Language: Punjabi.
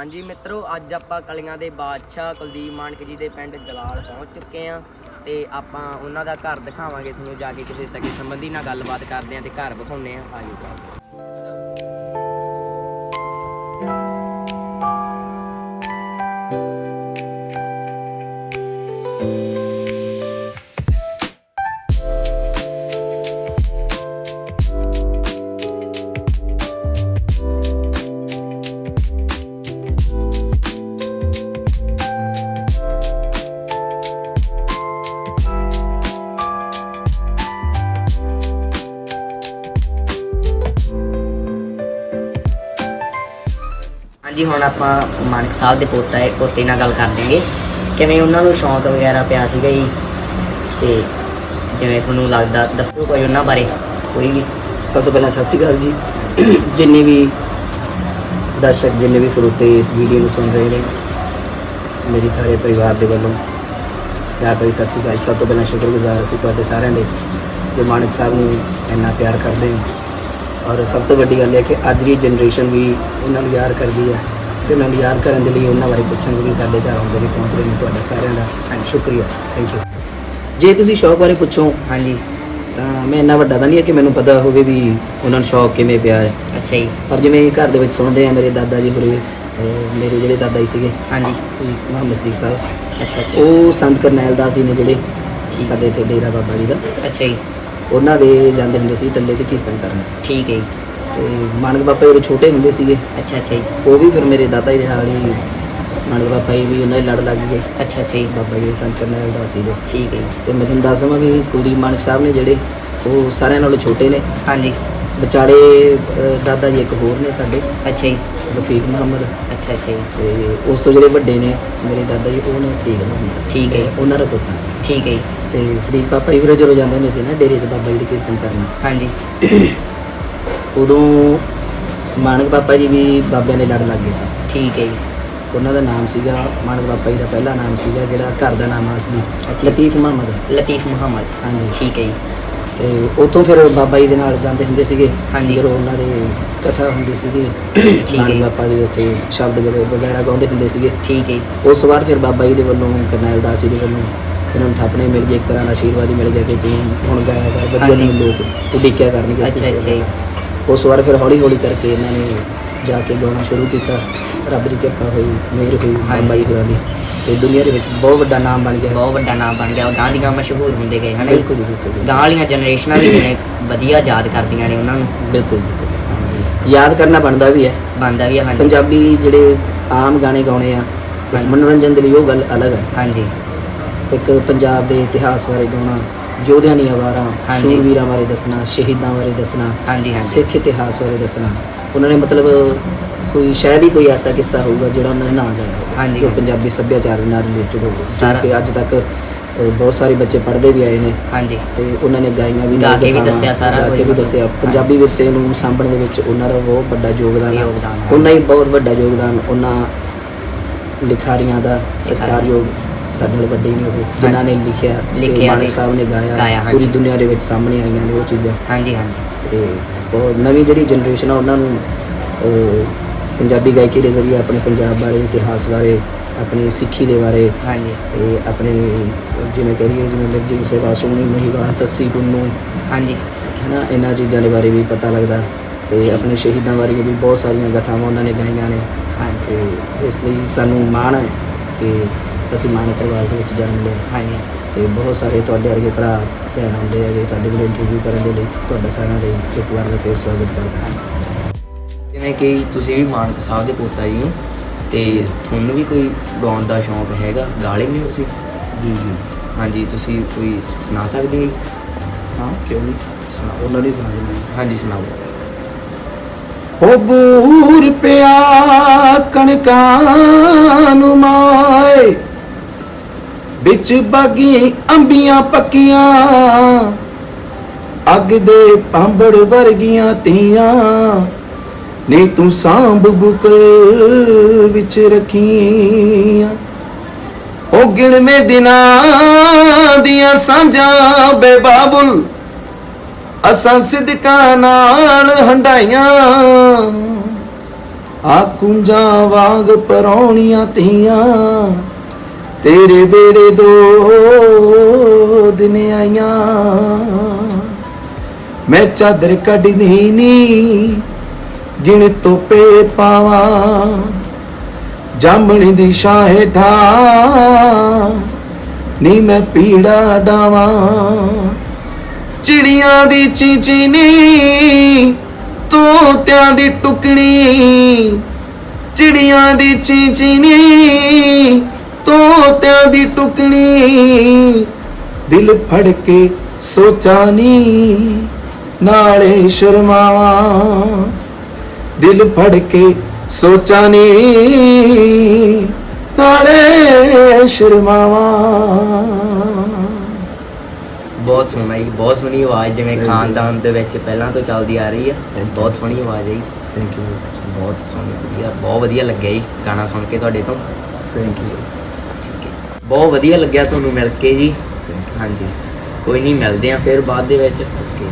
ਹਾਂਜੀ ਮਿੱਤਰੋ, ਅੱਜ ਆਪਾਂ ਕਲੀਆਂ ਦੇ ਬਾਦਸ਼ਾਹ ਕੁਲਦੀਪ ਮਾਨਕ ਜੀ ਦੇ ਪਿੰਡ ਜਲਾਲ ਪਹੁੰਚ ਚੁੱਕੇ ਆਂ ਤੇ ਆਪਾਂ ਉਹਨਾਂ ਦਾ ਘਰ ਦਿਖਾਵਾਂਗੇ, ਤੁਹਾਨੂੰ ਜਾ ਕੇ ਕਿਸੇ ਸਕੇ ਸੰਬੰਧੀ ਨਾਲ ਗੱਲਬਾਤ ਕਰਦੇ ਆਂ ਤੇ ਘਰ ਵਿਖਾਉਂਦੇ ਆਂ ਆਜੋ ਚੱਲਦੇ ਆਂ। ਹਾਂਜੀ, ਹੁਣ ਆਪਾਂ ਮਾਨਕ ਸਾਹਿਬ ਦੇ ਪੋਤਾ ਹੈ ਪੋਤੇ ਨਾਲ ਗੱਲ ਕਰ ਦਿਆਂਗੇ ਕਿਵੇਂ ਉਹਨਾਂ ਨੂੰ ਸ਼ੌਂਕ ਵਗੈਰਾ ਪਿਆ ਸੀਗਾ ਜੀ? ਤੇ ਜਿਵੇਂ ਤੁਹਾਨੂੰ ਲੱਗਦਾ, ਦੱਸੋ ਕੋਈ ਉਹਨਾਂ ਬਾਰੇ। ਕੋਈ ਵੀ। ਸਭ ਤੋਂ ਪਹਿਲਾਂ ਸਤਿ ਸ਼੍ਰੀ ਅਕਾਲ ਜੀ। ਜਿੰਨੇ ਵੀ ਦਰਸ਼ਕ, ਜਿੰਨੇ ਵੀ ਸਰੋਤੇ ਇਸ ਵੀਡੀਓ ਨੂੰ ਸੁਣ ਰਹੇ ਨੇ, ਮੇਰੇ ਸਾਰੇ ਪਰਿਵਾਰ ਦੇ ਵੱਲੋਂ ਪਿਆਰ ਭਰੀ ਸਤਿ ਸ਼੍ਰੀ ਅਕਾਲ, ਸਭ ਤੋਂ ਪਹਿਲਾਂ ਸ਼ੁਕਰਗੁਜ਼ਾਰ ਅਸੀਂ ਤੁਹਾਡੇ ਸਾਰਿਆਂ ਦੇ, ਜੋ ਮਾਨਕ ਸਾਹਿਬ ਨੂੰ ਇੰਨਾ ਪਿਆਰ ਕਰਦੇ ਹੋ ਔਰ ਸਭ ਤੋਂ ਵੱਡੀ ਗੱਲ ਇਹ ਹੈ ਕਿ ਅੱਜ ਦੀ ਜਨਰੇਸ਼ਨ ਵੀ ਉਹਨਾਂ ਨੂੰ ਯਾਦ ਕਰਦੀ ਹੈ ਤੇ ਉਹਨਾਂ ਨੂੰ ਯਾਦ ਕਰਨ ਦੇ ਲਈ ਉਹਨਾਂ ਬਾਰੇ ਪੁੱਛਣ ਵੀ ਸਾਡੇ ਘਰ ਆਉਂਦੇ ਨੇ ਪਹੁੰਚ ਰਹੇ ਨੇ। ਤੁਹਾਡਾ ਸਾਰਿਆਂ ਦਾ ਸ਼ੁਕਰੀਆ। ਥੈਂਕ ਯੂ ਜੇ ਤੁਸੀਂ ਸ਼ੌਕ ਬਾਰੇ ਪੁੱਛੋ ਹਾਂਜੀ। ਤਾਂ ਮੈਂ ਇੰਨਾ ਵੱਡਾ ਤਾਂ ਨਹੀਂ ਹੈ ਕਿ ਮੈਨੂੰ ਪਤਾ ਹੋਵੇ ਵੀ ਉਹਨਾਂ ਨੂੰ ਸ਼ੌਕ ਕਿਵੇਂ ਪਿਆ ਹੈ। ਅੱਛਾ ਜੀ। ਪਰ ਜਿਵੇਂ ਘਰ ਦੇ ਵਿੱਚ ਸੁਣਦੇ ਆ ਮੇਰੇ ਦਾਦਾ ਜੀ ਹੋਰੇ ਮੇਰੇ ਜਿਹੜੇ ਦਾਦਾ ਜੀ ਸੀਗੇ ਹਾਂਜੀ। ਸ੍ਰੀ ਮੁਹੰਮਦ ਸਦੀਕ ਸਾਹਿਬ। ਅੱਛਾ ਅੱਛਾ। ਉਹ ਸੰਤ ਕਰਨੈਲ ਦਾਸ ਜੀ ਨੇ ਜਿਹੜੇ ਸਾਡੇ ਇੱਥੇ ਡੇਰਾ ਬਾਬਾ ਜੀ ਦਾ। ਅੱਛਾ ਜੀ। ਉਹਨਾਂ ਦੇ ਜਾਂਦੇ ਹੁੰਦੇ ਸੀ ਟੱਲੇ ਤੇ ਕੀਰਤਨ ਕਰਨ। ਠੀਕ ਹੈ ਜੀ। ਤੇ ਮਾਨਕ ਬਾਬਾ ਜਦੋਂ ਛੋਟੇ ਹੁੰਦੇ ਸੀਗੇ ਅੱਛਾ ਅੱਛਾ ਜੀ। ਉਹ ਵੀ ਫਿਰ ਮੇਰੇ ਦਾਦਾ ਜੀ ਦੇ ਨਾਲ ਹੀ ਮਾਨਕ ਬਾਬਾ ਜੀ ਵੀ ਉਹਨਾਂ ਦੇ ਲੜ ਲੱਗ ਗਏ। ਅੱਛਾ ਅੱਛਾ ਜੀ। ਬਾਬਾ ਜੀ ਸੰਤ ਕਰਨੈਲ ਦਾਸ ਜੀ ਦੇ। ਠੀਕ ਹੈ ਜੀ। ਤੇ ਮੈਂ ਤੁਹਾਨੂੰ ਦੱਸ ਦਵਾਂ ਵੀ ਕੁਲਦੀਪ ਮਾਨਕ ਸਾਹਿਬ ਨੇ ਜਿਹੜੇ ਉਹ ਸਾਰਿਆਂ ਨਾਲੋਂ ਛੋਟੇ ਨੇ। ਹਾਂਜੀ। ਅਹ, ਦਾਦਾ ਜੀ ਇੱਕ ਹੋਰ ਨੇ ਸਾਡੇ। ਅੱਛਾ ਜੀ। ਰਫੀਕ ਮੁਹੰਮਦ। ਅੱਛਾ ਅੱਛਾ ਜੀ। ਤੇ ਉਸ ਤੋਂ ਜਿਹੜੇ ਵੱਡੇ ਨੇ ਮੇਰੇ ਦਾਦਾ ਜੀ ਉਹ ਨੇ ਸਰੀਕ ਮੁਹੰਮਦ। ਠੀਕ ਹੈ। ਤੇ ਉਹਨਾਂ ਦਾ ਪੁੱਤ ਠੀਕ ਹੈ ਜੀ। ਤੇ ਸਰੀਕ ਪਾਪਾ ਜੀ ਵੀਰੇ ਜਦੋਂ ਜਾਂਦੇ ਹੁੰਦੇ ਸੀ ਨਾ ਡੇਰੇ ਤੇ ਬਾਬਾ ਜੀ ਦੀ ਕੀਰਤਨ ਕਰਨ। ਹਾਂਜੀ। ਉਦੋਂ ਮਾਨਕ ਪਾਪਾ ਜੀ ਵੀ ਬਾਬਿਆਂ ਦੇ ਲੜ ਲੱਗ ਗਏ ਸੀ। ਠੀਕ ਹੈ ਜੀ। ਉਹਨਾਂ ਦਾ ਨਾਮ ਸੀਗਾ ਮਾਨਕ ਪਾਪਾ ਜੀ ਦਾ ਪਹਿਲਾ ਨਾਮ ਸੀਗਾ ਜਿਹੜਾ ਘਰ ਦਾ ਨਾਮ ਅਸਲੀ ਅੱਛਾ। ਲਤੀਫ ਮੁਹੰਮਦ। ਲਤੀਫ ਮੁਹੰਮਦ। ਹਾਂਜੀ। ਠੀਕ ਹੈ ਜੀ। ਤੇ ਉੱਥੋਂ ਫਿਰ ਬਾਬਾ ਜੀ ਦੇ ਨਾਲ ਜਾਂਦੇ ਹੁੰਦੇ ਸੀਗੇ। ਹਾਂਜੀ। ਜਦੋਂ ਉਹਨਾਂ ਦੇ ਕਥਾ ਹੁੰਦੀ ਸੀਗੀ ਠੀਕ ਹੈ। ਪਾਪਾ ਜੀ ਉੱਥੇ ਸ਼ਬਦ ਵਗੈਰਾ- ਵਗੈਰਾ ਗਾਉਂਦੇ ਹੁੰਦੇ ਸੀਗੇ। ਠੀਕ ਹੈ। ਜੀ ਉਸ ਬਾਅਦ ਫਿਰ ਬਾਬਾ ਜੀ ਦੇ ਵੱਲੋਂ ਕਰਨੈਲ ਦਾਸ ਜੀ ਦੇ ਵੱਲੋਂ ਇਹਨਾਂ ਨੂੰ ਥਾਪਣੇ ਮਿਲ ਗਏ ਇੱਕ ਤਰ੍ਹਾਂ ਦਾ ਆਸ਼ੀਰਵਾਦ ਹੀ ਮਿਲ ਗਿਆ ਕਿ ਤੂੰ ਹੁਣ ਗਾਇਆ ਕਰ ਵਧੀਆ ਹਾਂਜੀ। ਲੋਕ ਉਡੀਕਿਆ ਕਰਨਗੇ ਅੱਛਾ ਅੱਛਾ। ਜੀ ਉਸ ਵਾਰ ਫਿਰ ਹੌਲੀ ਹੌਲੀ ਕਰਕੇ ਇਹਨਾਂ ਨੇ ਜਾ ਕੇ ਗਾਉਣਾ ਸ਼ੁਰੂ ਕੀਤਾ। ਰੱਬ ਦੀ ਕਿਰਪਾ ਹੋਈ ਮਿਹਰ ਹੋਈ ਬਾਬਾ ਜੀ ਹੋਰਾਂ ਦੀ। ਤੇ ਦੁਨੀਆ ਦੇ ਵਿੱਚ ਬਹੁਤ ਵੱਡਾ ਨਾਮ ਬਣ ਗਿਆ। ਬਹੁਤ ਵੱਡਾ ਨਾਮ ਬਣ ਗਿਆ। ਉਹ ਗਾਂ ਦੀਆਂ ਮਸ਼ਹੂਰ ਹੁੰਦੇ ਗਏ ਹਨਾ ਬਿਲਕੁਲ ਬਿਲਕੁਲ। ਗਾਂ ਵਾਲੀਆਂ ਜਨਰੇਸ਼ਨਾਂ ਵੀ ਜਿਵੇਂ ਵਧੀਆ ਯਾਦ ਕਰਦੀਆਂ ਨੇ ਉਹਨਾਂ ਨੂੰ। ਬਿਲਕੁਲ ਬਿਲਕੁਲ। ਯਾਦ ਕਰਨਾ ਬਣਦਾ ਵੀ ਹੈ। ਬੰਦਾ ਵੀ ਆ, ਹਾਂਜੀ। ਪੰਜਾਬੀ ਜਿਹੜੇ ਆਮ ਗਾਣੇ ਗਾਉਣੇ ਆ। ਮਨੋਰੰਜਨ ਦੇ ਲਈ ਉਹ ਗੱਲ ਅਲੱਗ ਹੈ। ਹਾਂਜੀ। ਇੱਕ ਪੰਜਾਬ ਦੇ ਇਤਿਹਾਸ ਬਾਰੇ ਗਾਉਣਾ ਯੋਧਿਆਂ ਦੀਆਂ ਵਾਰਾਂ। ਸ਼ੂਰਵੀਰਾਂ ਬਾਰੇ ਦੱਸਣਾ ਸ਼ਹੀਦਾਂ ਬਾਰੇ ਦੱਸਣਾ ਹਾਂਜੀ ਹਾਂਜੀ। ਸਿੱਖ ਇਤਿਹਾਸ ਬਾਰੇ ਦੱਸਣਾ। ਉਹਨਾਂ ਨੇ ਮਤਲਬ ਕੋਈ ਸ਼ਾਇਦ ਹੀ ਕੋਈ ਐਸਾ ਕਿੱਸਾ ਹੋਊਗਾ ਜਿਹੜਾ ਉਹਨਾਂ ਨੇ ਨਾ ਹੋਵੇ ਹਾਂਜੀ। ਜੋ ਪੰਜਾਬੀ ਸੱਭਿਆਚਾਰ ਨਾਲ ਰਿਲੇਟਡ ਹੋਵੇ। ਸਾਰਾ- ਕਿ ਅੱਜ ਤੱਕ ਅ, ਬਹੁਤ ਸਾਰੇ ਬੱਚੇ ਪੜ੍ਹਦੇ ਵੀ ਆਏ ਨੇ। ਹਾਂਜੀ। ਤੇ ਉਹਨਾਂ ਨੇ ਗਾਈਆਂ ਵੀ ਗਾ ਕੇ ਵੀ ਦੱਸਿਆ ਸਾਰਾ ਗਾ ਕੇ ਕੁਝ। ਵੀ ਦੱਸਿਆ। ਪੰਜਾਬੀ ਵਿਰਸੇ ਨੂੰ ਸਾਂਭਣ ਦੇ ਵਿੱਚ ਉਹਨਾਂ ਦਾ ਬਹੁਤ ਵੱਡਾ ਯੋਗਦਾਨ ਹੈ। ਉਹਨਾਂ ਹੀ ਬਹੁਤ ਵੱਡਾ ਯੋਗਦਾਨ ਉਹਨਾਂ ਲਿਖਾਰੀਆਂ ਦਾ ਸਤਿਕਾਰਯੋਗ ਸਾਡੇ ਨਾਲ ਵੱਡੇ ਨੇ ਉਹ ਜਿਨ੍ਹਾਂ ਨੇ ਲਿਖਿਆ ਤੇ ਲਿਖਿਆ ਮਾਨਕ ਤੇ ਸਾਹਿਬ ਨੇ ਗਾਇਆ ਗਾਇਆ, ਹਾਂਜੀ। ਪੂਰੀ ਦੁਨੀਆ ਦੇ ਵਿੱਚ ਸਾਹਮਣੇ ਆਈਆਂ ਨੇ ਉਹ ਚੀਜ਼ਾਂ। ਹਾਂਜੀ ਹਾਂਜੀ। ਤੇ ਬਹੁਤ ਨਵੀਂ ਜਿਹੜੀ ਜਨਰੇਸ਼ਨ ਆ ਉਹਨਾਂ ਨੂੰ ਅਹ, ਪੰਜਾਬੀ ਗਾਇਕੀ ਦੇ ਜ਼ਰੀਏ ਆਪਣੇ ਪੰਜਾਬ ਬਾਰੇ ਇਤਿਹਾਸ ਬਾਰੇ ਆਪਣੀ ਸਿੱਖੀ ਦੇ ਬਾਰੇ ਹਾਂਜੀ। ਤੇ ਆਪਣੇ ਜਿਵੇਂ ਕਰੀਏ ਜਿਵੇਂ ਮਿਰਜੀ ਸੇਵਾ ਸੋਹਣੀ ਮਹੀਵਾ ਸੱਸੀ ਪੁੰਨੂ ਹਾਂਜੀ। ਹਨਾ ਇਹਨਾਂ ਚੀਜ਼ਾਂ ਦੇ ਬਾਰੇ ਵੀ ਪਤਾ ਲੱਗਦਾ। ਤੇ ਆਪਣੇ ਸ਼ਹੀਦਾਂ ਬਾਰੇ ਵੀ ਬਹੁਤ ਸਾਰੀਆਂ ਗਾਥਾਵਾਂ ਉਹਨਾਂ ਨੇ ਗਾਈਆਂ ਨੇ। ਹਾਂਜੀ। ਇਸ ਲਈ ਸਾਨੂੰ ਮਾਣ ਹੈ ਕਿ ਅਸੀਂ ਮਾਨ ਪਰਿਵਾਰ ਦੇ ਵਿੱਚ ਜਨਮ ਲਿਆ। ਹਾਂਜੀ। ਤੇ ਬਹੁਤ ਸਾਰੇ ਤੁਹਾਡੇ ਵਰਗੇ ਭਰਾ ਭੈਣ ਆਉਂਦੇ ਹੈਗੇ ਸਾਡੇ ਕੋਲ ਇੰਟਰਵਿਊ ਕਰਨ ਦੇ ਲਈ ਤੁਹਾਡਾ ਸਾਰਿਆਂ ਦਾ ਇੱਕ ਵਾਰ ਫੇਰ ਸਵਾਗਤ ਕਰਦਾ। ਹਾਂ ਜਿਵੇਂ ਕਿ ਤੁਸੀਂ ਵੀ ਮਾਨਕ ਸਾਹਿਬ ਦੇ ਪੋਤਾ ਜੀ ਹੋ ਤੇ ਤੁਹਾਨੂੰ ਵੀ ਕੋਈ ਗਾਉਣ ਦਾ ਸ਼ੌਂਕ ਹੈਗਾ? ਗਾ ਲੈਂਦੇ ਹੋ ਤੁਸੀਂ? ਜੀ ਜੀ। ਹਾਂਜੀ ਤੁਸੀਂ ਕੋਈ ਸੁਣਾ ਸਕਦੇ ਹੋ ਹਾਂ ਕਿਉਂ ਨਹੀਂ? ਸੁਣਾ ਉਹਨਾਂ ਦੀ ਸੁਣਾ ਦਿੰਦਾ ਹਾਂਜੀ ਸੁਣਾਓ। ਹੋ ਬੂਰ ਪਿਆ ਕਣਕਾਂ ਨੂੰ ਮਾਏ ਵਿੱਚ ਬਾਗੀ ਅੰਬੀਆਂ ਪੱਕੀਆਂ ਅੱਗ ਦੇ ਪਾਂਬੜ ਵਰਗੀਆਂ ਤੀਆਂ। ਨੇ ਤੂੰ ਸਾਂਭ ਬੁਕਲ ਵਿੱਚ ਰੱਖੀਆਂ। ਉਹ ਗਿਣਵੇਂ ਦਿਨਾਂ ਦੀਆਂ ਸਾਂਝਾਂ ਬੇਬਾਬੁਲ ਅਸਾਂ ਸਿਦਕਾਂ ਨਾਲ ਹੰਡਾਈਆਂ ਆ ਕੁੰਜਾਂ ਵਾਂਗ ਪਰੌਣੀਆਂ ਤੀਆਂ। ਤੇਰੇ ਬੇੜੇ ਦੋ ਦਿਨ ਆਈਆਂ। ਮੈਂ ਚਾਦਰ ਕੱਢਦੀ ਨੀ ਗਿਣ ਤੋਪੇ ਪਾਵਾਂ, ਜਾਮਣੀ ਦੀ ਸ਼ਾਹੇ ਠਾ ਨੀ ਮੈਂ ਪੀੜਾ ਡਾਵਾਂ। ਚਿੜੀਆਂ ਦੀ ਚੀਚੀ ਤੋਤਿਆਂ ਦੀ ਟੁਕਣੀ, ਚਿੜੀਆਂ ਦੀ ਚੀਚੀ ਨੀ ਤੋਤਿਆਂ ਦੀ ਟੁਕਣੀ। ਦਿਲ ਫੜ ਕੇ ਸੋਚਾਂ ਨੀ, ਨਾਲੇ ਸ਼ਰਮਾਵਾਂ। ਦਿਲ ਫੜ ਕੇ ਸੋਚਾਂ ਨੀ। ਨਾਲੇ ਸ਼ਰਮਾਵਾਂ। ਬਹੁਤ ਸੋਹਣਾ ਜੀ ਬਹੁਤ ਸੋਹਣੀ ਆਵਾਜ਼ ਜਿਵੇਂ. ਖਾਨਦਾਨ ਦੇ ਵਿੱਚ ਪਹਿਲਾਂ ਤੋਂ ਚੱਲਦੀ ਆ ਰਹੀ ਆ. ਬਹੁਤ ਸੋਹਣੀ ਆਵਾਜ਼ ਹੈ ਜੀ। ਥੈਂਕ ਯੂ ਬਹੁਤ ਸੋਹਣੀ ਵਧੀਆ ਬਹੁਤ ਵਧੀਆ ਲੱਗਿਆ ਜੀ ਗਾਣਾ ਸੁਣ ਕੇ ਤੁਹਾਡੇ ਤੋਂ। ਥੈਂਕ ਯੂ ਬਹੁਤ ਵਧੀਆ ਲੱਗਿਆ ਤੁਹਾਨੂੰ ਮਿਲ ਕੇ ਜੀ। ਹਾਂਜੀ। ਕੋਈ ਨਹੀਂ ਮਿਲਦੇ ਆ ਫਿਰ ਬਾਅਦ ਦੇ ਵਿੱਚ। ਓਕੇ